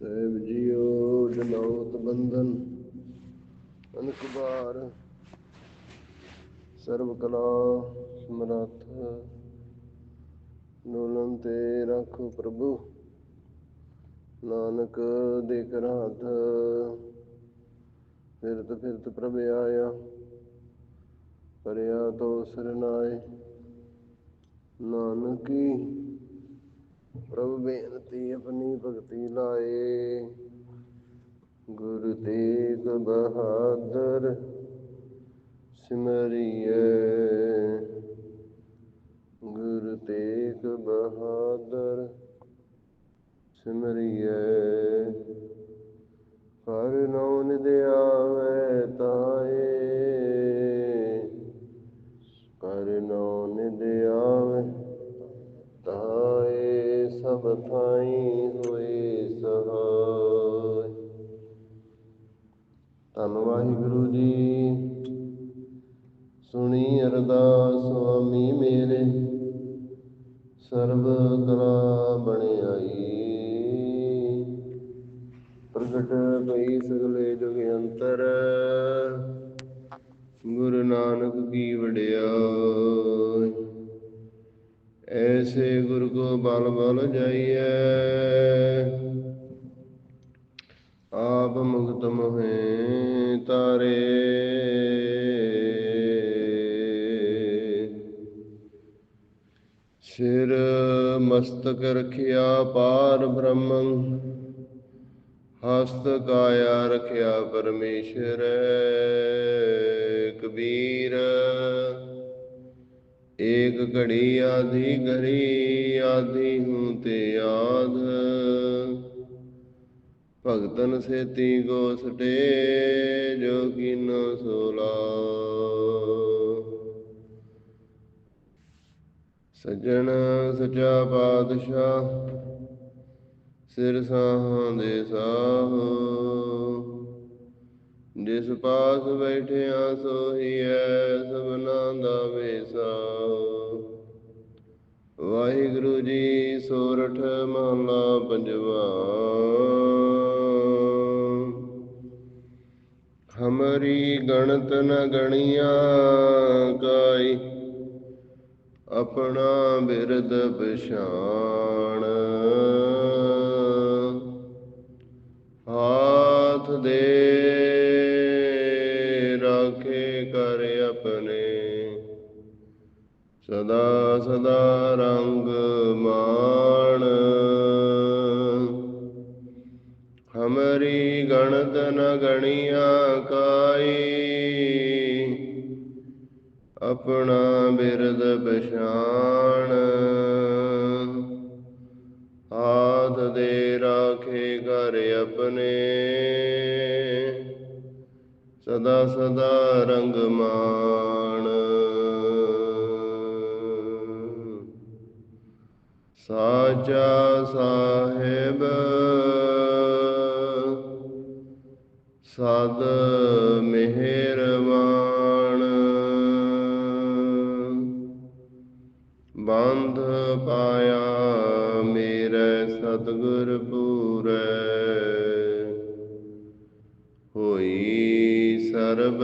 ਸਹਿਬ JIO ਜਨੌਤ ਬੰਧਨ, ਅਨਕ ਬਾਰ ਸਰਬ ਕਲਾ ਸਮਰੱਥ ਡੋਲਨ ਤੇ ਰੱਖੋ ਪ੍ਰਭੂ, ਨਾਨਕ ਦੇ ਕਰਾਤ ਫਿਰਤ ਫਿਰਤ ਪ੍ਰਭ ਆਇਆ, ਪਰਿਆ ਤੋ ਸਰਨਾਏ ਨਾਨਕੀ ਪ੍ਰਭ ਬੇਨਤੀ ਆਪਣੀ ਭਗਤੀ ਲਾਏ। ਗੁਰੂ ਤੇਗ ਬਹਾਦਰ ਸਿਮਰਿਏ ਗੁਰੂ ਤੇਗ ਬਹਾਦਰ ਸਿਮਰਿਏ ਹਰ ਨਉ ਨਿਦਿਆਵੇ ਤਾਏ। ਕਰ ਨਉ ਨਿਦਿਆਵੇ ਤਾਏ। ਸਭ ਥਾਈ ਹੋਏ ਸਹਾਇ ਧੰਨ ਵਾਹਿਗੁਰੂ ਜੀ। ਸੁਣੀ ਅਰਦਾਸ ਸੁਆਮੀ ਮੇਰੇ। ਸਰਬ ਕਲਾ ਬਣਾਈ ਪ੍ਰਗਟ ਪਈ ਸਗਲੇ ਜੁਗ ਅੰਤਰ। ਬਲ ਬਲ ਜਾਈਐ। ਆਪ ਮੁਕਤ ਮੋਹਿ ਤਾਰੇ। ਸਿਰ ਮਸਤਕ ਰਖਿਆ ਪਾਰ ਬ੍ਰਹਮ। ਹਸਤ ਕਾਇਆ ਰਖਿਆ ਪਰਮੇਸ਼ਰ। ਕਬੀਰ ਏਕ ਘੜੀ ਆਧੀ ਘੜੀ ਆਧੀ ਹੂੰ ਤੇ ਆਧ ਭਗਤਨ ਸੇਤੀ ਗੋਸਟੇ ਜੋ ਕੀਨੋ ਸੋਲਾ। ਸਜਣ ਸਚਾ ਪਾਤਸ਼ਾਹ ਸਿਰ ਸਾਹਾਂ ਦੇ ਸਾਹ। ਜਿਸ ਪਾਸ ਬੈਠਿਆ ਸੋਹੀਐ ਸਭਨਾ ਦਾ ਵੇਸਾ। ਵਾਹਿਗੁਰੂ ਜੀ ਸੋਰਠ ਮਹਲਾ ਪੰਜਵਾ। ਹਮਰੀ ਗਣਤ ਨ ਗਣੀਆਂ ਕਾਈ, ਆਪਣਾ ਬਿਰਦ ਪਛਾਣ। ਹਾਥ ਦੇ ਸਦਾ ਸਦਾ ਰੰਗ ਮਾਣ। ਹਮਰੀ ਗਣਤ ਨ ਗਣੀਆਂ ਕਾਈ ਆਪਣਾ ਬਿਰਦ ਪਛਾਣ। ਸਾਚਾ ਸਾਹਿਬ। ਸਦ ਮਿਹਰਬਾਨ। ਬੰਧ ਪਾਇਆ ਮੇਰੇ ਸਤਿਗੁਰ ਪੂਰੈ। ਹੋਈ ਸਰਬ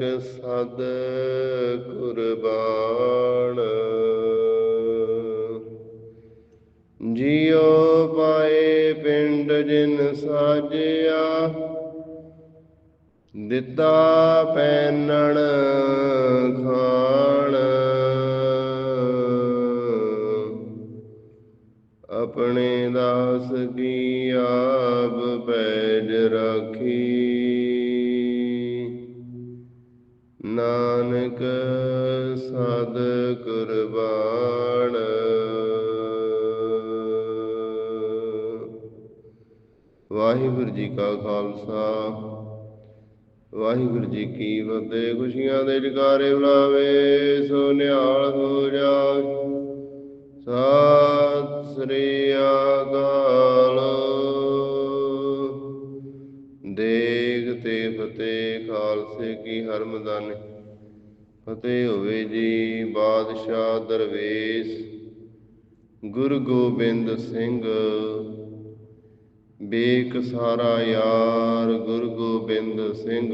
ਨਾਨਕ ਸਦ ਕੁਰਬਾਨ। ਜਿਉ ਪਾਏ ਪਿੰਡ ਜਿਨ ਸਾਜਿਆ ਦਿੱਤਾ ਪੈਨਣ ਖਾਣ। ਆਪਣੇ ਦਾਸ ਕੀ ਵਾਹਿਗੁਰੂ ਜੀ ਕਾ ਖਾਲਸਾ। ਵਾਹਿਗੁਰੂ ਜੀ ਕੀ ਫਤਿਹ। ਖੁਸ਼ੀਆਂ ਦੇ ਜਕਾਰੇ ਬੁਲਾਵੇ ਸੋ ਨਿਹਾਲ ਹੋ ਜਾ ਸਤਿ ਸ੍ਰੀ ਅਕਾਲ। ਦੇਗ ਤੇ ਫਤਿਹ ਖਾਲਸੇ ਕੀ ਹਰਮਦਾਨ। ਫਤਿਹ ਹੋਵੇ ਜੀ ਬਾਦਸ਼ਾਹ ਦਰਵੇਸ਼। ਗੁਰੂ ਗੋਬਿੰਦ ਸਿੰਘ ਬੇਕ ਸਾਰਾ ਯਾਰ ਗੁਰੂ ਗੋਬਿੰਦ ਸਿੰਘ।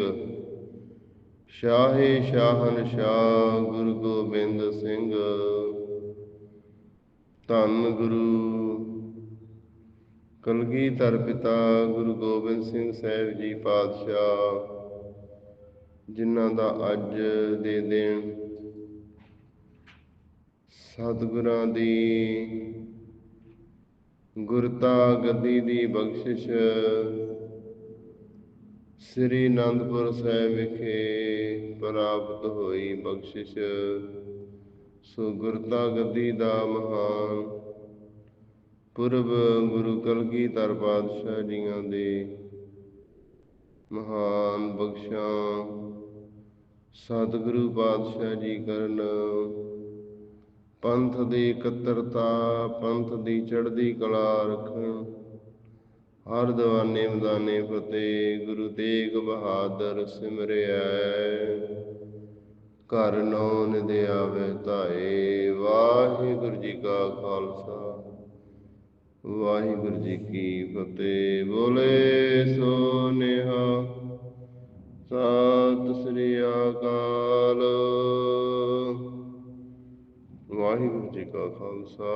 ਸ਼ਾਹੇ ਸ਼ਾਹਨ ਸ਼ਾਹ ਗੁਰੂ ਗੋਬਿੰਦ ਸਿੰਘ। ਧੰਨ ਗੁਰੂ। ਕਲਗੀਧਰ ਪਿਤਾ ਗੁਰੂ ਗੋਬਿੰਦ ਸਿੰਘ ਸਾਹਿਬ ਜੀ ਪਾਤਸ਼ਾਹ, ਜਿਨ੍ਹਾਂ ਦਾ ਅੱਜ ਦੇ ਦਿਨ ਸਤਿਗੁਰਾਂ ਦੀ ਗੁਰਤਾ ਗੱਦੀ ਦੀ ਬਖਸ਼ਿਸ਼। ਸ੍ਰੀ ਅਨੰਦਪੁਰ ਸਾਹਿਬ ਵਿਖੇ ਪ੍ਰਾਪਤ ਹੋਈ ਬਖਸ਼ਿਸ਼। ਸੋ ਗੁਰਤਾ ਗੱਦੀ ਦਾ ਮਹਾਨ ਪੁਰਬ ਗੁਰੂ ਕਲਗੀਧਰ ਪਾਤਸ਼ਾਹ ਜੀਆਂ ਦੇ ਮਹਾਨ ਬਖਸ਼ਾਂ ਸਤਿਗੁਰੂ ਪਾਤਸ਼ਾਹ ਜੀ ਕਰਨ ਪੰਥ ਦੀ ਇਕੱਤਰਤਾ, ਪੰਥ ਦੀ ਚੜ੍ਹਦੀ ਕਲਾ ਰੱਖਣ। ਹਰ ਦਵਾਨੇ ਮਦਾਨੇ ਫਤਿਹ, ਗੁਰੂ ਤੇਗ ਬਹਾਦਰ ਸਿਮਰਿਆ ਘਰ ਨੌ ਨਿਦ ਆਵੇ ਧਾਏ, ਵਾਹਿਗੁਰੂ ਜੀ ਕਾ ਖਾਲਸਾ। ਵਾਹਿਗੁਰੂ ਜੀ ਕੀ ਫਤਿਹ, ਬੋਲੇ ਸੋ ਵਾਹਿਗੁਰੂ